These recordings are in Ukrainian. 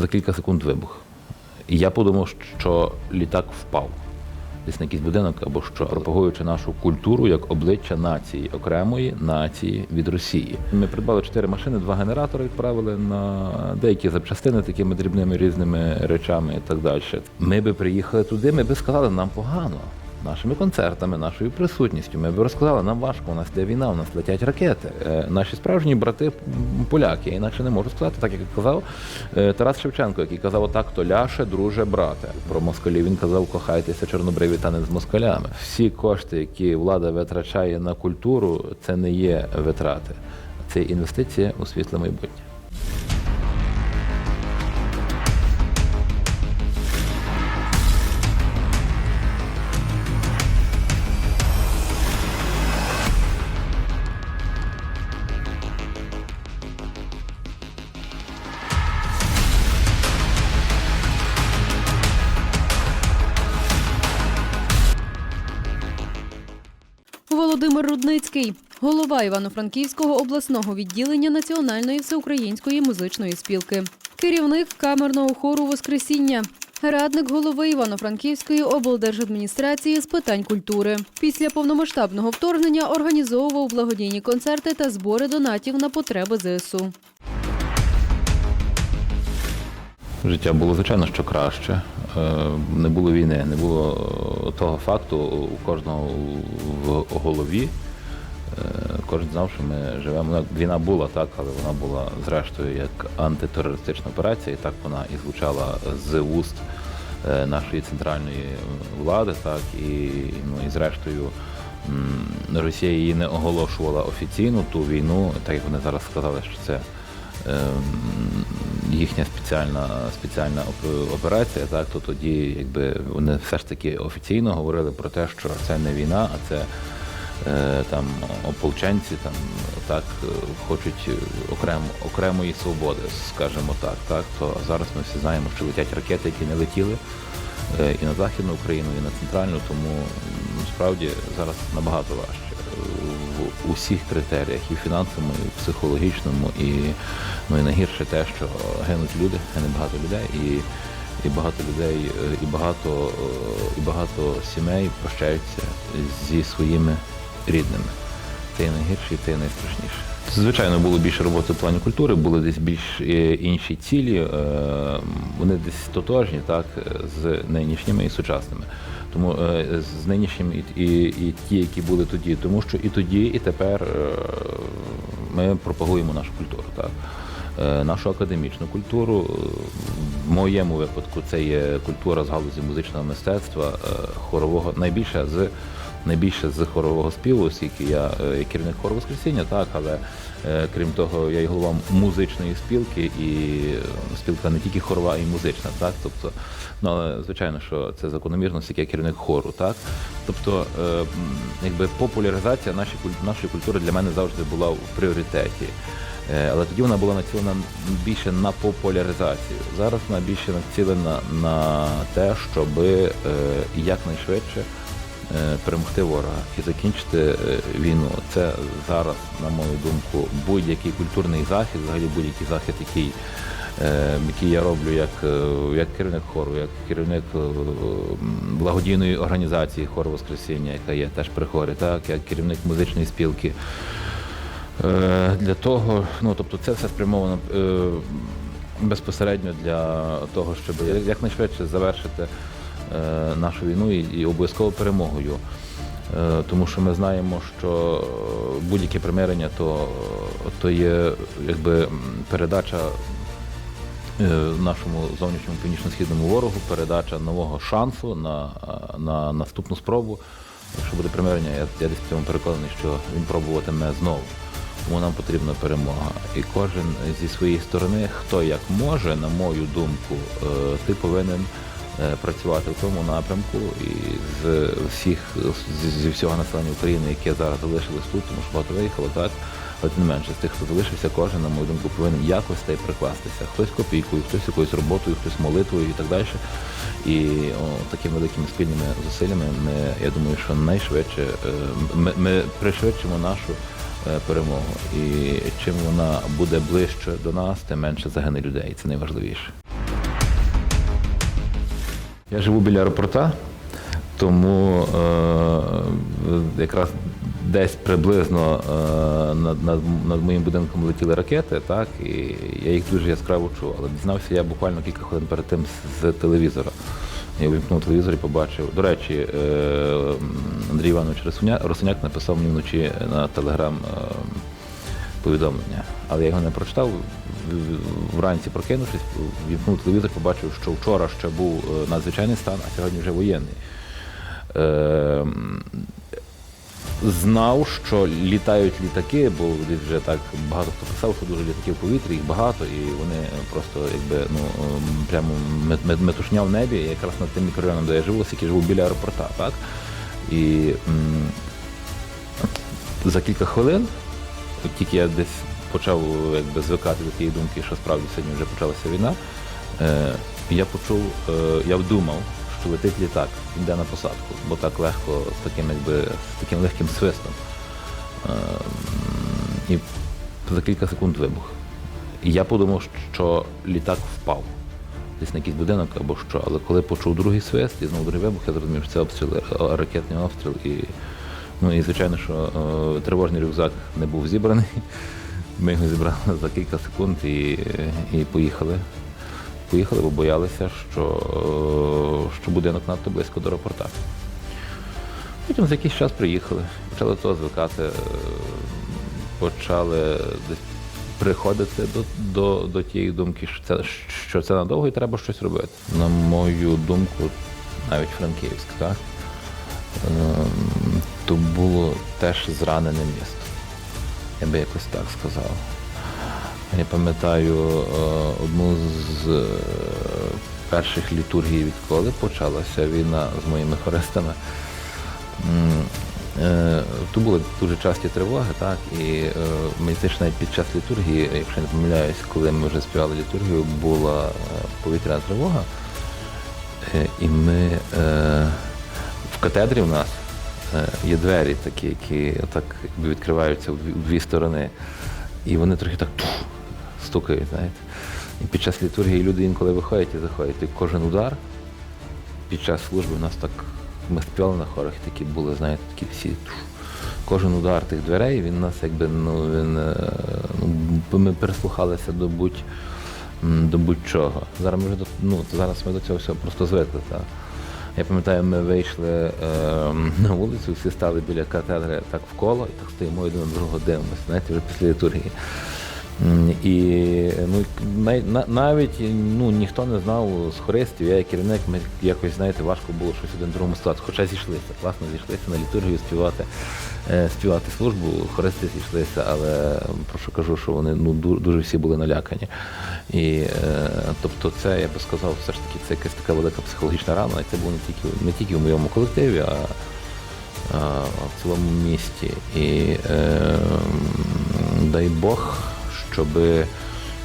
за кілька секунд вибух. І я подумав, що літак впав десь на якийсь будинок, або що пропагуючи нашу культуру як обличчя нації, окремої нації від Росії. Ми придбали чотири машини, два генератори відправили на деякі запчастини такими дрібними різними речами і так далі. Ми би приїхали туди, ми би сказали, нам погано. Нашими концертами, нашою присутністю. Ми б розказали, нам важко, у нас йде війна, у нас летять ракети. Е, наші справжні брати поляки, я інакше не можу сказати, так як казав е, Тарас Шевченко, який казав отак, то ляше, друже, брате. Про москалів він казав, кохайтеся чорнобриві та не з москалями. Всі кошти, які влада витрачає на культуру, це не є витрати, це інвестиція у світле майбутнє. Рудницький, голова Івано-Франківського обласного відділення Національної всеукраїнської музичної спілки, керівник камерного хору Воскресіння. Радник голови Івано-Франківської облдержадміністрації з питань культури. Після повномасштабного вторгнення організовував благодійні концерти та збори донатів на потреби ЗСУ. Життя було звичайно що краще. Е, Не було війни, не було того факту у кожного в голові. Е, Кожен знав, що ми живемо. Ну, Війна була так, але вона була зрештою як антитерористична операція, і так вона і звучала з вуст е, нашої центральної влади, так і ну і зрештою. Росія її не оголошувала офіційно ту війну, так як вони зараз сказали, що це ем, їхня спеціальна спеціальна операція, так то тоді, якби вони все ж таки офіційно говорили про те, що це не війна, а це там ополченці там так е, хочуть окремо окремої свободи, скажімо так. Так то зараз ми всі знаємо, що летять ракети, які не летіли. е, І на західну Україну, і на центральну, тому м, справді зараз набагато важче в усіх критеріях, і фінансовому, і психологічному, і ну і найгірше те, що гинуть люди, гине багато людей, і, і багато людей, е, і багато, е, і багато сімей прощаються зі своїми рідними. Це і найгірше, і це і найстрашніше. Звичайно, було більше роботи в плані культури, були десь більш е, інші цілі, е, вони десь тотожні, так, з нинішніми і сучасними. Тому е, з нинішніми і, і, і ті, які були тоді, тому що і тоді, і тепер ми пропагуємо нашу культуру. Так. Нашу академічну культуру. В моєму випадку це є культура з галузі музичного мистецтва, хорового, найбільше з найбільше з хорового співу, оскільки я е, керівник хору Воскресіння, так, але е, крім того, я є голова музичної спілки, і е, спілка не тільки хорова, а й музична, так. Тобто, ну але звичайно, що це закономірно, оскільки я керівник хору, так. Тобто, якби популяризація нашої нашої культури для мене завжди була в пріоритеті. Але тоді вона була націлена більше на популяризацію. Зараз вона більше націлена на те, щоб якнайшвидше перемогти ворога і закінчити е, війну. Це зараз, на мою думку, будь-який культурний захід, взагалі будь-який захід, який, е, який я роблю як, е, як керівник хору, як керівник е, благодійної організації Хор Воскресіння, яка є теж при хорі, так, як керівник музичної спілки. Е, Для того, ну тобто, це все спрямовано е, безпосередньо для того, щоб якнайшвидше завершити е, нашу війну і, обов'язково перемогою. Е, Тому що ми знаємо, що будь-яке примирення то, то є якби передача е, нашому зовнішньому північно-східному ворогу, передача нового шансу на, на наступну спробу. Якщо буде примирення, я, я десь в цьому переконаний, що він пробуватиме знову. Тому нам потрібна перемога. І кожен зі своєї сторони, хто як може, на мою думку, е, ти повинен е, працювати в тому напрямку і з всіх зі всього населення України, яке зараз залишилось тут, тому що багато виїхало, так. Але тим не менше, з тих, хто залишився, кожен, на мою думку, повинен якось та й прикластися. Хтось копійкою, хтось якоюсь роботою, хтось молитвою і так далі. І о, такими великими спільними зусиллями ми, я думаю, що найшвидше е, ми, ми пришвидшимо нашу е, перемогу. І чим вона буде ближче до нас, тим менше загине людей. Це найважливіше. Я живу біля аеропорта, тому е, якраз десь приблизно е, над, над, над моїм будинком летіли ракети, так, і я їх дуже яскраво чув. Але дізнався я буквально кілька хвилин перед тим з, телевізора. Я увімкнув телевізор і побачив. До речі, е, Андрій Іванович Росуняк написав мені вночі на телеграм е, повідомлення, але я його не прочитав. Вранці прокинувшись, вімкнув телевізор, побачив, що вчора ще був е, надзвичайний стан, а сьогодні вже воєнний. Е, знав, що літають літаки, бо вже так багато хто писав, що дуже літаків в повітрі, їх багато, і вони просто якби ну ем, прямо мет- мет- метушня в небі. Якраз над тим мікрорайоном, де я живу, оскільки живу біля аеропорта, так? І м, за кілька хвилин, тільки я десь почав якби звикати до тієї думки, що справді сьогодні вже почалася війна, е, я почув, е, я вдумав, що летить літак, йде на посадку, бо так легко, з таким, якби, з таким легким свистом. Е, і за кілька секунд вибух. І я подумав, що літак впав десь на якийсь будинок або що. Але коли почув другий свист і знову другий вибух, я зрозумів, що це обстріл, е, ракетний обстріл. І, ну і звичайно, що е, тривожний рюкзак не був зібраний. Ми його зібрали за кілька секунд і, і поїхали. Поїхали, бо боялися, що, що будинок надто близько до аеропорта. Потім за якийсь час приїхали, почали того звикати, почали десь приходити до, до, до тієї думки, що це, що це надовго і треба щось робити. На мою думку, навіть Франківськ, так? Ем, То було теж зранене місто. Я би якось так сказав. Я пам'ятаю е, одну з е, перших літургій, відколи почалася війна з моїми хористами. Е, Тут були дуже часті тривоги, так, і мені здається, навіть під час літургії, якщо не помиляюсь, коли ми вже співали літургію, була повітряна тривога. І ми в катедрі в нас є двері такі, які так відкриваються в дві, сторони. І вони трохи так тух, стукають, знаєте. І під час літургії люди інколи виходять і заходять. І кожен удар під час служби у нас так, ми співали на хорах, такі були, знаєте, такі всі. Кожен удар тих дверей, він нас якби, ну, він, е, ну, ми прислухалися до будь м, до будь-чого. Зараз ми ну, зараз ми до цього всього просто звикли. Так. Я пам'ятаю, ми вийшли е, на вулицю, всі стали біля катедри так вколо, і так стоїмо один на другого дивимося, знаєте, вже після літургії. І ну, навіть ну, ніхто не знав з хористів, я як керівник, ми якось, знаєте, важко було щось один другому сказати. Хоча зійшлися, класно зійшлися на літургію співати, е, співати службу, хористи зійшлися, але про що кажу, що вони ну, дуже всі були налякані. І е, тобто це, я би сказав, все ж таки це якась така велика психологічна рана, і це було не тільки, не тільки в моєму колективі, а а, в цілому місті. І е, дай Бог, щоб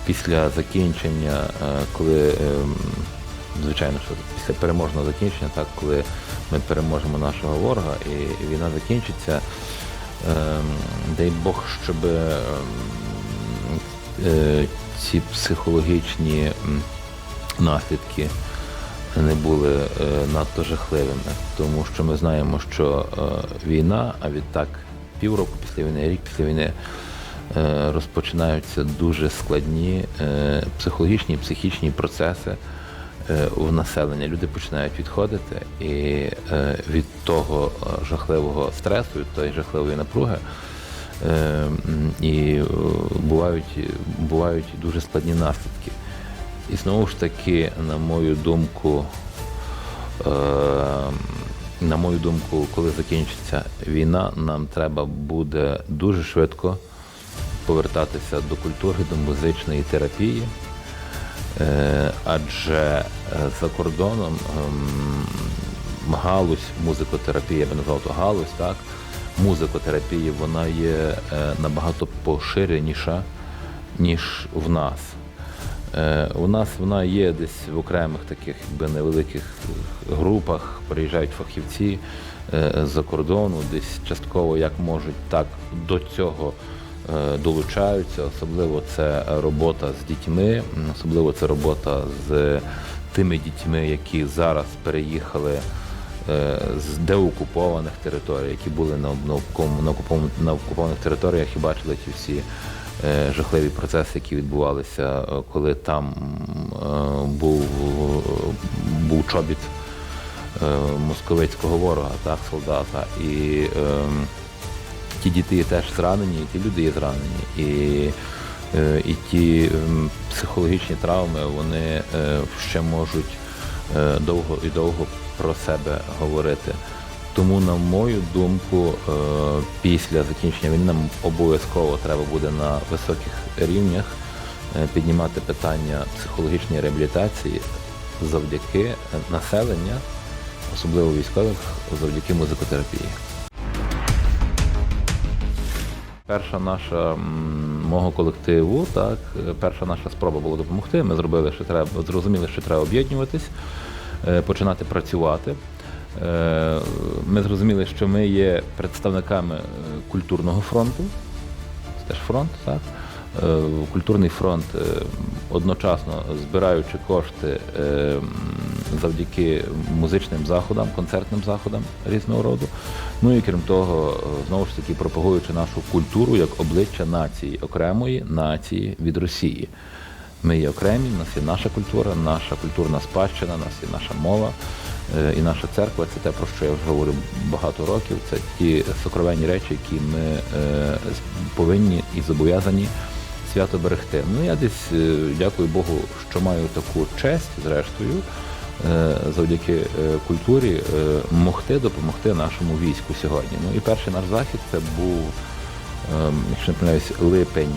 після закінчення, е, коли, е, звичайно, що після переможного закінчення, так, коли ми переможемо нашого ворога і війна закінчиться, е, дай Бог, щоб е, е, ці психологічні наслідки не були е, надто жахливими, тому що ми знаємо, що війна, а відтак півроку після війни, рік після війни розпочинаються дуже складні е, психологічні і психічні процеси е, в населення. Люди починають відходити, і е, від того е, жахливого стресу, від тої жахливої напруги. е, І е, бувають, бувають дуже складні наслідки. І знову ж таки, на мою думку, е, на мою думку, коли закінчиться війна, нам треба буде дуже швидко повертатися до культури, до музичної терапії. Е, Адже е, за кордоном ем, галузь музикотерапії, я би назвав то галузь, так, музикотерапії, вона є е, набагато поширеніша, ніж в нас. У нас вона є десь в окремих таких якби, невеликих групах, приїжджають фахівці з-за кордону, десь частково як можуть, так до цього долучаються. Особливо це робота з дітьми, особливо це робота з тими дітьми, які зараз переїхали е, з деокупованих територій, які були на, окупованих- територіях і бачили ті всі е, жахливі процеси, які відбувалися, е, коли там е, був, був чобіт е, московицького ворога, так, солдата. І ем, ті діти теж зранені, і ті люди є зранені. І, е, і ті ем, психологічні травми вони е, ще можуть е, довго і довго про себе говорити. Тому, на мою думку, після закінчення війни нам обов'язково треба буде на високих рівнях піднімати питання психологічної реабілітації завдяки населення, особливо військових, завдяки музикотерапії. Перша наша мого колективу, так, перша наша спроба була допомогти. Ми зробили, що треба, зрозуміли, що треба об'єднуватись, е, починати працювати. Е, Ми зрозуміли, що ми є представниками е, культурного фронту. Це теж фронт, так? Е, Культурний фронт е, одночасно збираючи кошти е, завдяки музичним заходам, концертним заходам різного роду. Ну і крім того, знову ж таки пропагуючи нашу культуру як обличчя нації, окремої нації від Росії. Ми є окремі, в нас є наша культура, наша культурна спадщина, в нас є наша мова і наша церква. Це те, про що я вже говорю багато років. Це ті сокровенні речі, які ми повинні і зобов'язані свято берегти. Ну я десь е, дякую Богу, що маю таку честь, зрештою, е, завдяки е, культурі могти допомогти нашому війську сьогодні. Ну і перший наш захід це був, ем, якщо не помиляюсь, липень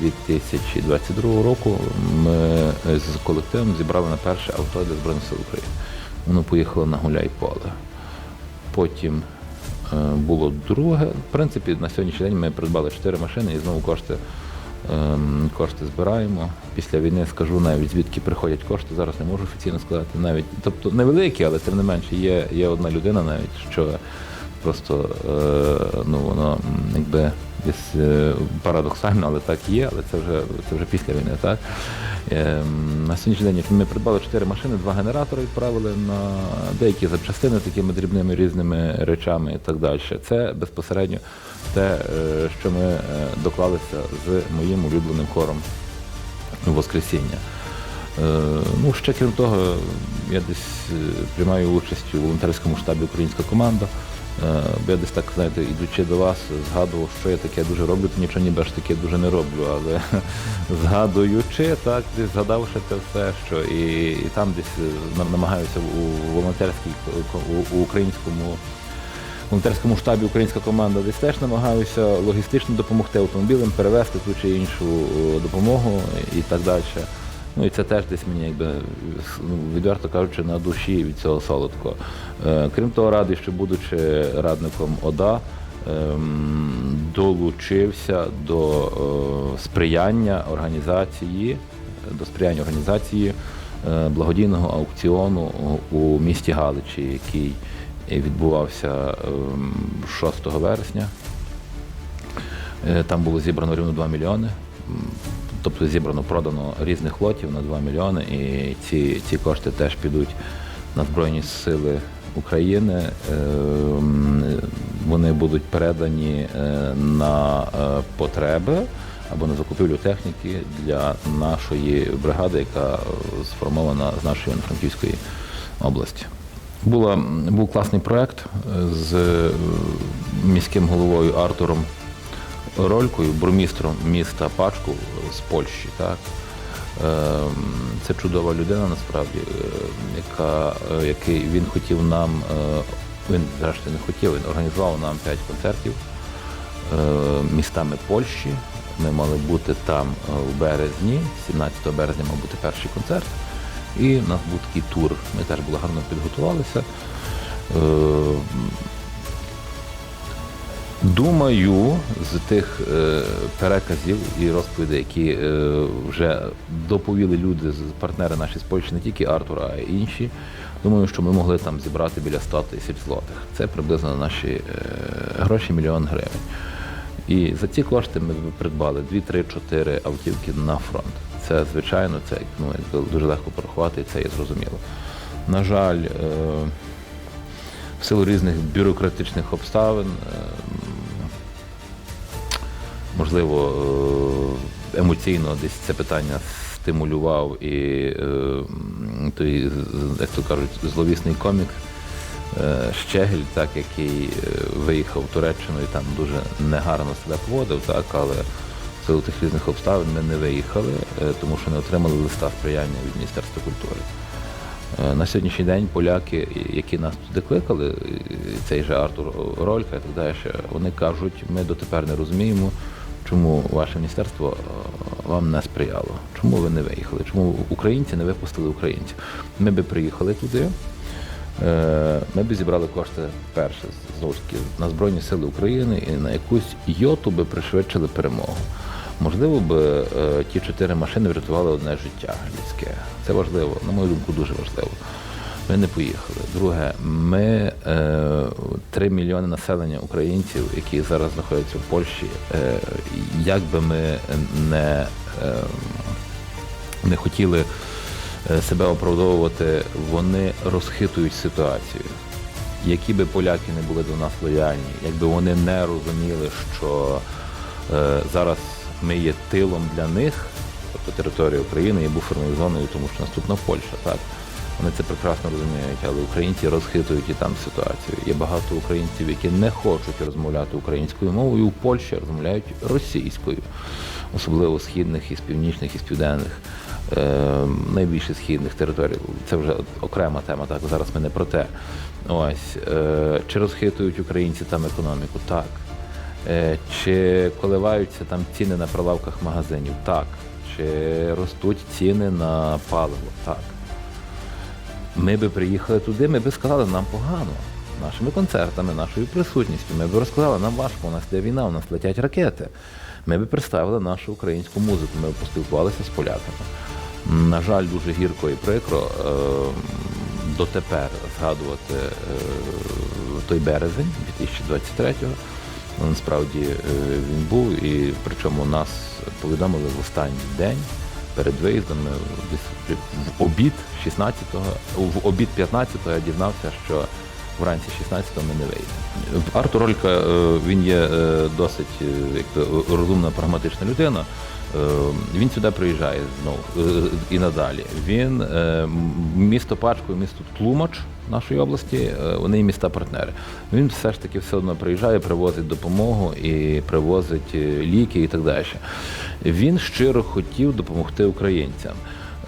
2022 року. Ми з колективом зібрали на перше авто для Збройних сил України. Воно поїхало на гуляй поле. Потім було друге. В принципі, на сьогоднішній день ми придбали чотири машини і знову кошти, кошти збираємо. Після війни скажу навіть звідки приходять кошти. Зараз не можу офіційно сказати. Навіть тобто невеликі, але тим не менше є, є одна людина навіть, що просто е, ну воно якби десь е, парадоксально, але так є, але це вже це вже після війни, так? Ем, На сьогоднішній день ми придбали чотири машини, два генератори відправили на деякі запчастини такими дрібними різними речами і так далі. Це безпосередньо те, е, що ми е, доклалися з моїм улюбленим хором Воскресіння. Е, Ну, ще крім того, я десь приймаю участь у волонтерському штабі Українська команда. Бо Я десь так, знаєте, ідучи до вас, згадував, що я таке дуже роблю, то нічого ніби ж таке дуже не роблю. Але згадуючи, так, десь згадавши це все, що і, і там десь намагаюся у волонтерській у, у українському волонтерському штабі українська команда десь теж намагаюся логістично допомогти автомобілем, перевезти ту чи іншу допомогу і так далі. Ну і це теж десь мені, якби ну, відверто кажучи, на душі від цього солодко. Е, крім того, радий, що будучи радником ОДА, ем, долучився до е, сприяння організації, до сприяння організації е, благодійного аукціону у місті Галичі, який відбувався ем, 6 вересня. Е, Там було зібрано рівно 2 мільйони. Тобто зібрано, продано різних лотів на 2 мільйони, і ці, ці кошти теж підуть на Збройні Сили України. Ем, Вони будуть передані е, на е, потреби або на закупівлю техніки для нашої бригади, яка сформована з нашої Івано-Франківської області. Була, був класний проєкт е, з е, міським головою Артуром Ролькою, бурмістром міста Пачку з Польщі. Так? Ем, Це чудова людина насправді, е, яка, е, який він хотів нам, е, він зрештою не хотів, він організував нам 5 концертів е, містами Польщі. Ми мали бути там е, в березні, 17 березня мав бути перший концерт. І в нас був такий тур. Ми теж були гарно підготувалися. Е, Думаю, з тих е, переказів і розповідей, які е, вже доповіли люди партнери наші з Польщі, не тільки Артура, а й інші. Думаю, що ми могли там зібрати біля 100 тисяч злотих. Це приблизно наші гроші мільйон гривень. І за ці кошти ми придбали 2, 3, 4 автівки на фронт. Це звичайно, це ну, дуже легко порахувати, і це є зрозуміло. На жаль, е, в силу різних бюрократичних обставин, е, можливо, е, емоційно десь це питання стимулював і той, як то кажуть, зловісний комік Щегель, так, який виїхав в Туреччину і там дуже негарно себе поводив, так, але силу тих різних обставин ми не виїхали, е, тому що не отримали листа сприяння від Міністерства культури. Е, На сьогоднішній день поляки, які нас туди кликали, цей же Артур Ролька і так далі, вони кажуть, ми дотепер не розуміємо, чому ваше міністерство е, вам не сприяло, чому ви не виїхали, чому українці не випустили українців. Ми би приїхали туди, ми б зібрали кошти перше знову ж таки на Збройні Сили України і на якусь йоту би пришвидшили перемогу. Можливо б е, ті чотири машини врятували одне життя людське. Це важливо, на мою думку, дуже важливо. Ми не поїхали. Друге, ми е, 3 мільйони населення українців, які зараз знаходяться в Польщі, е, як би ми не, е, не хотіли е, себе оправдовувати, вони розхитують ситуацію. Які би поляки не були до нас лояльні, якби вони не розуміли, що е, зараз ми є тилом для них, тобто територія України є буферною зоною, тому що наступна Польща, так. Вони це прекрасно розуміють, але українці розхитують і там ситуацію. Є багато українців, які не хочуть розмовляти українською мовою, у Польщі розмовляють російською, особливо східних і з північних і з південних, е, найбільше східних територій. Це вже окрема тема. Так зараз ми не про те. Ось е, чи розхитують українці там економіку? Так. Е, Чи коливаються там ціни на прилавках магазинів? Так. Чи ростуть ціни на паливо? Так. Ми би приїхали туди, ми би сказали, нам погано. Нашими концертами, нашою присутністю. Ми б розказали, нам важко, у нас йде війна, у нас летять ракети. Ми б представили нашу українську музику, ми б поспілкувалися з поляками. На жаль, дуже гірко і прикро е, дотепер згадувати е, той березень 2023-го. Ну, Насправді е, він був, і причому нас повідомили в останній день перед виїздом. В обід 16-го, в обід 15-го я дізнався, що вранці 16-го ми не виїдемо. Артур Ролька е, він є е, досить е, як то, розумна, прагматична людина. Він сюди приїжджає знову і надалі. Він місто Пачко, місто Тлумач нашої області, вони є міста партнери. Він все ж таки все одно приїжджає, привозить допомогу і привозить ліки і так далі. Він щиро хотів допомогти українцям.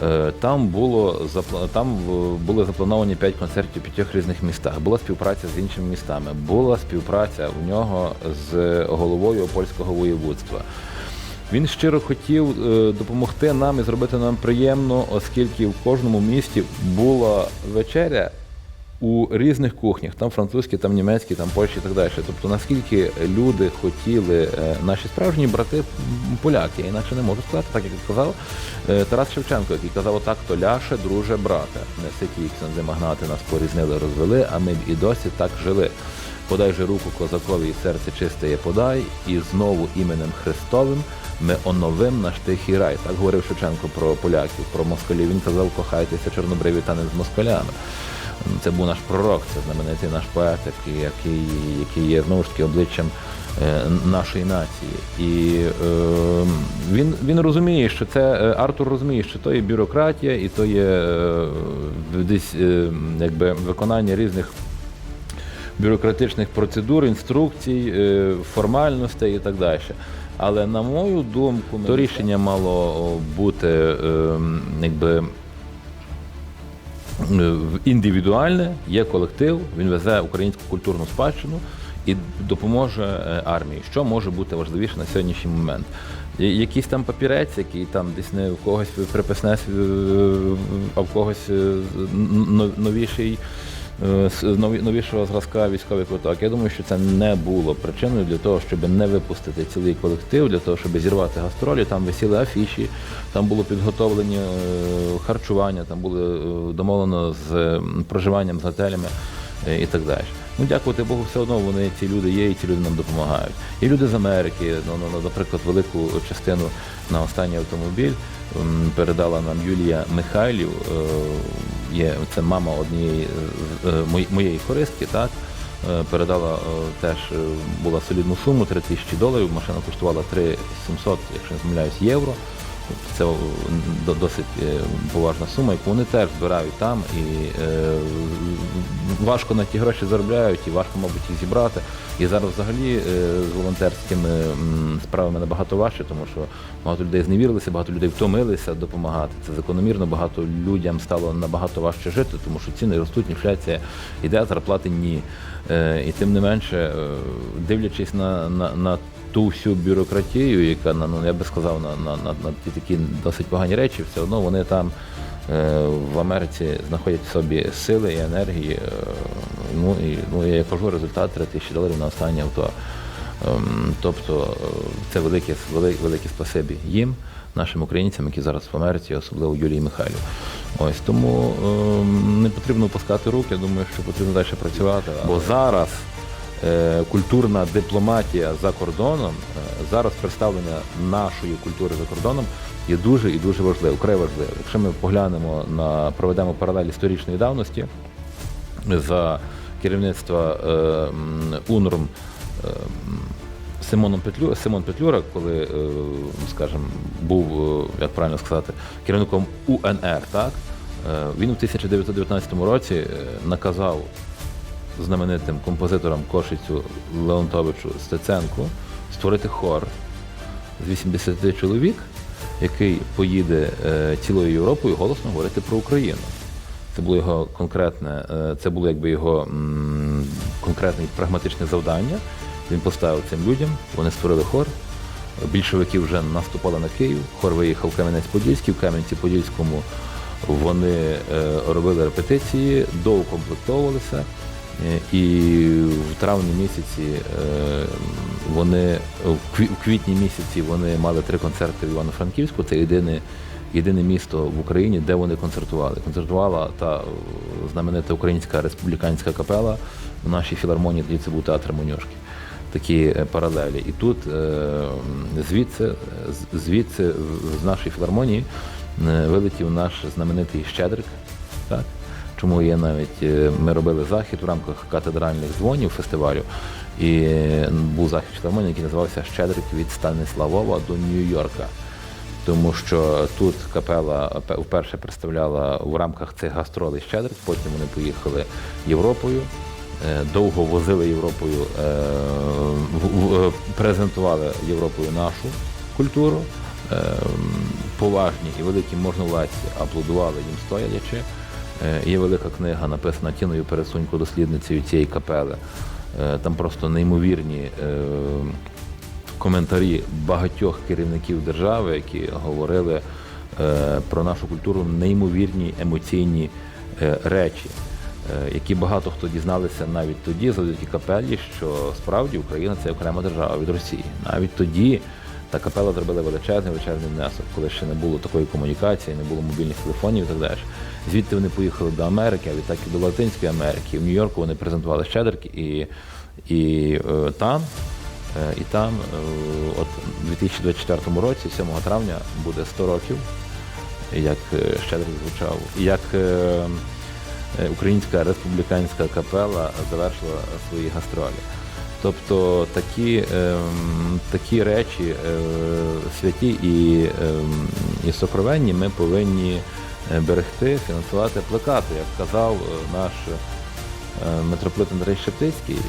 Е, Там було там е, були заплановані п'ять концертів у п'ятьох різних містах. Була співпраця з іншими містами. Була співпраця у нього з головою польського воєводства. Він щиро хотів е, допомогти нам і зробити нам приємно, оскільки в кожному місті була вечеря у різних кухнях, там французькі, там німецькі, там польські і так далі. Тобто наскільки люди хотіли, е, наші справжні брати поляки, я інакше не можу сказати, так як казав е, Тарас Шевченко, який казав отак, то ляше, друже, брате. Не ситі ксензи магнати нас порізнили, розвели, а ми б і досі так жили. Подай же руку козакові, і серце чисте є подай, і знову іменем Христовим ми оновим наш тихий рай. Так говорив Шевченко про поляків, про москалів. Він казав, кохайтеся чорнобриві та не з москалями. Це був наш пророк, це знаменитий наш поет, який, який, є знову ж таки обличчям е, нашої нації. І е, він, він розуміє, що це е, Артур розуміє, що то є бюрократія, і то є е, десь е, якби виконання різних бюрократичних процедур, інструкцій, е, формальностей і так далі. Але на мою думку, то рішення мало бути е, якби індивідуальне, є колектив, він везе українську культурну спадщину і допоможе е, армії. Що може бути важливіше на сьогоднішній момент? Якийсь там папірець, який там десь не в когось приписне, е, а в когось е, новіший. Е, новішого зразка військовий квиток. Я думаю, що це не було причиною для того, щоб не випустити цілий колектив, для того, щоб зірвати гастролі. Там висіли афіші, там було підготовлені е, харчування, там було е, домовлено з проживанням з готелями і так далі. Ну, дякувати Богу, все одно вони ці люди є, і ці люди нам допомагають. І люди з Америки, ну, ну, ну, наприклад, велику частину на останній автомобіль передала нам Юлія Михайлів. е, Є це мама однієї е, мої- моєї хористки, так е, передала е, теж е, була солідну суму 3 тисячі доларів. Машина коштувала 3 700, якщо не помиляюсь, євро. Це досить е, поважна сума, яку вони теж збирають там. І е, важко на ті гроші заробляють, і важко, мабуть, їх зібрати. І зараз взагалі е, з волонтерськими справами набагато важче, тому що багато людей зневірилися, багато людей втомилися допомагати. Це закономірно, багато людям стало набагато важче жити, тому що ціни ростуть, інфляція йде, зарплати ні. Е, І тим не менше, е, дивлячись на, на, на ту всю бюрократію, яка ну я би сказав на, на, на, на ті такі досить погані речі, все одно вони там в Америці знаходять в собі сили і енергії. е, Ну і ну я кажу, результат 3 тисячі доларів на останнє авто. Ем, Тобто е, це велике, велике, спасибі їм, нашим українцям, які зараз в Америці, особливо Юлії Михайлів. Ось тому ем, не потрібно опускати руки. Я думаю, що потрібно далі працювати. Бо зараз е, культурна дипломатія за кордоном, е, зараз представлення нашої культури за кордоном є дуже і дуже важливо, вкрай важливо. Якщо ми поглянемо на проведемо паралель історичної давності за керівництва е, м, е, Симоном Петлю, Симон Петлюра, коли, е, скажімо, був, е, як правильно сказати, керівником УНР, так, е, він у 1919 році е, наказав знаменитим композиторам Кошицю Леонтовичу Стеценку створити хор з 80 чоловік, який поїде е, цілою Європою голосно говорити про Україну. Це було його конкретне, е, це було якби його конкретне прагматичне завдання. Він поставив цим людям, вони створили хор. Більшовики вже наступали на Київ, хор виїхав в Кам'янець-Подільський, в Кам'янці-Подільському вони е, робили репетиції, доукомплектовувалися. Е, І в травні місяці е, вони в квітні місяці вони мали три концерти в Івано-Франківську. Це єдине, єдине місто в Україні, де вони концертували. Концертувала та знаменита українська республіканська капела в нашій філармонії, тоді це був театр Монюшки. Такі е, паралелі. І тут звідси, звідси з нашої філармонії вилетів наш знаменитий Щедрик. Так? Чому є навіть е, ми робили захід в рамках катедральних дзвонів фестивалю, і е, був захід філармонії, який називався Щедрик від Станиславова до Нью-Йорка. Тому що тут капела вперше представляла в рамках цих гастролей Щедрик, потім вони поїхали Європою, е, довго возили Європою, е, е, презентували Європою нашу культуру. Е, Поважні і великі можновладці аплодували їм стоячи. Е, Є велика книга, написана Тіною Пересунько, дослідницею цієї капели. Е, Там просто неймовірні е, коментарі багатьох керівників держави, які говорили про нашу культуру неймовірні емоційні речі, які багато хто дізналися навіть тоді, завдяки капелі, що справді Україна це окрема держава від Росії. Навіть тоді та капела зробила величезний величезний внесок, коли ще не було такої комунікації, не було мобільних телефонів і так далі. Звідти вони поїхали до Америки, а відтак і до Латинської Америки. В Нью-Йорку вони презентували Щедрик і, і е, там. Е, І там, е, от у 2024 році, 7 травня, буде 100 років, як Щедрик звучав, як Українська республіканська капела завершила свої гастролі. Тобто такі, ем, такі речі е, святі і, ем, і сокровенні ми повинні е, берегти, фінансувати, плекати, як казав е, наш е, митрополит Андрей Шептицький, е,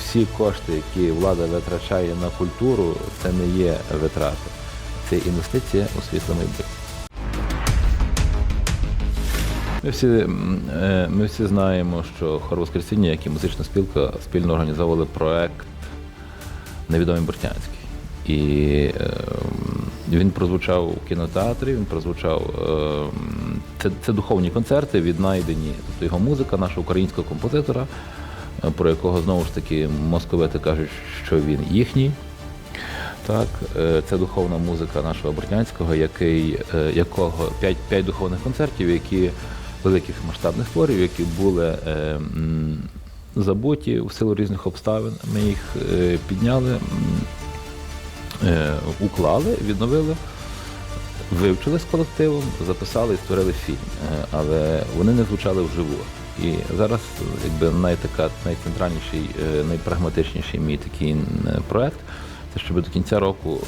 всі кошти, які влада витрачає на культуру, це не є витрати, це інвестиція у світле майбутнє. Ми всі, е, ми всі знаємо, що хор Воскресіння, як і музична спілка, спільно організовували проект Невідомий Бортянський. І е, він прозвучав у кінотеатрі, він прозвучав. е, Це, це духовні концерти, віднайдені, тобто його музика, нашого українського композитора, про якого знову ж таки московити кажуть, що він їхній. Так, це духовна музика нашого Бортнянського, який, якого п'ять духовних концертів, які великих масштабних творів, які були е, забуті в силу різних обставин. Ми їх е, підняли, е, уклали, відновили. вивчили з колективом, записали і створили фільм. Але вони не звучали вживу. І зараз якби найтака, найцентральніший, найпрагматичніший мій такий проект. Це щоб до кінця року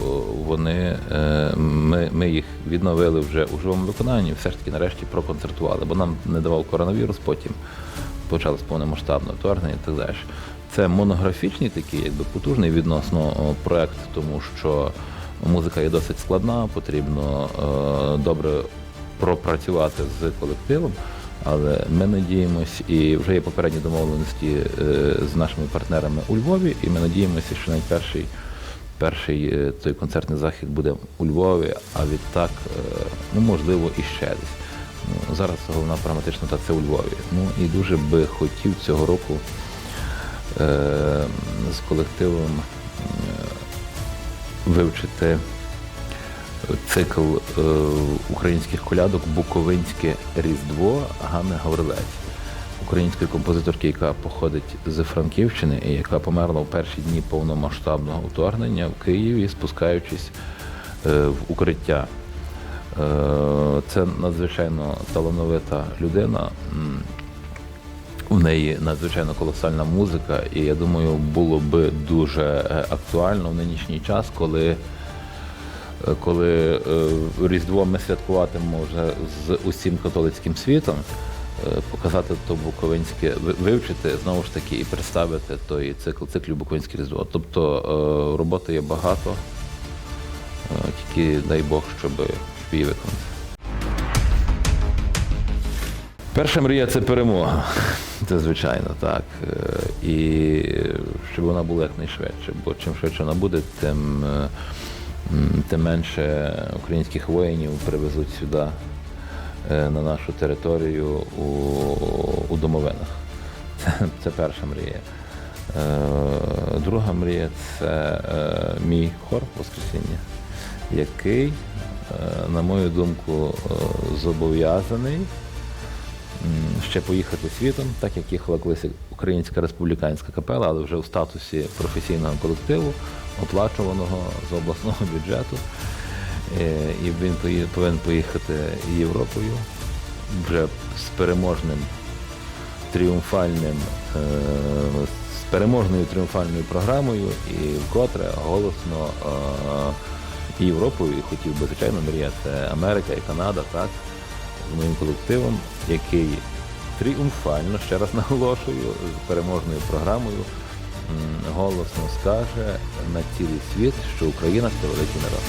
вони е, ми, ми їх відновили вже у живому виконанні, все ж таки нарешті проконцертували, бо нам не давав коронавірус, потім почалось повномасштабне вторгнення і так далі. Це монографічний такий, якби потужний відносно проект, тому що музика є досить складна, потрібно е, добре пропрацювати з колективом. Але ми надіємось, і вже є попередні домовленості е, з нашими партнерами у Львові, і ми надіємося, що найперший перший е, той концертний захід буде у Львові, а відтак, е, ну можливо, і ще десь. Ну, зараз головна прагматична та це у Львові. Ну і дуже би хотів цього року е, з колективом е, вивчити цикл е, українських колядок Буковинське Різдво Ганни Гаврилець, української композиторки, яка походить з Франківщини і яка померла в перші дні повномасштабного вторгнення в Києві, спускаючись е, в укриття. Е, Це надзвичайно талановита людина. У неї надзвичайно колосальна музика, і я думаю, було би дуже е, актуально в нинішній час, коли, коли Різдво ми святкуватимемо вже з усім католицьким світом, показати то Буковинське, вивчити знову ж таки і представити той цикл циклю Буковинське Різдво. Тобто е, роботи є багато, е, тільки дай Бог, щоб її виконати. Перша мрія це перемога. Це звичайно так. Е, І щоб вона була якнайшвидше. Бо чим швидше вона буде, тим, е, тим менше українських воїнів привезуть сюди е, на нашу територію у, у домовинах. Це, це перша мрія. Е, Друга мрія це е, мій хор Воскресіння, який, е, на мою думку, е, зобов'язаний ще поїхати світом, так як їхала колись Українська республіканська капела, але вже в статусі професійного колективу, оплачуваного з обласного бюджету. Е, І він повинен поїхати Європою вже з переможним тріумфальним, е, з переможною тріумфальною програмою і вкотре голосно е, Європою, і хотів би, звичайно, мрія, це Америка і Канада, так, з моїм колективом, який тріумфально, ще раз наголошую, з переможною програмою голосно скаже на цілий світ, що Україна це великий народ.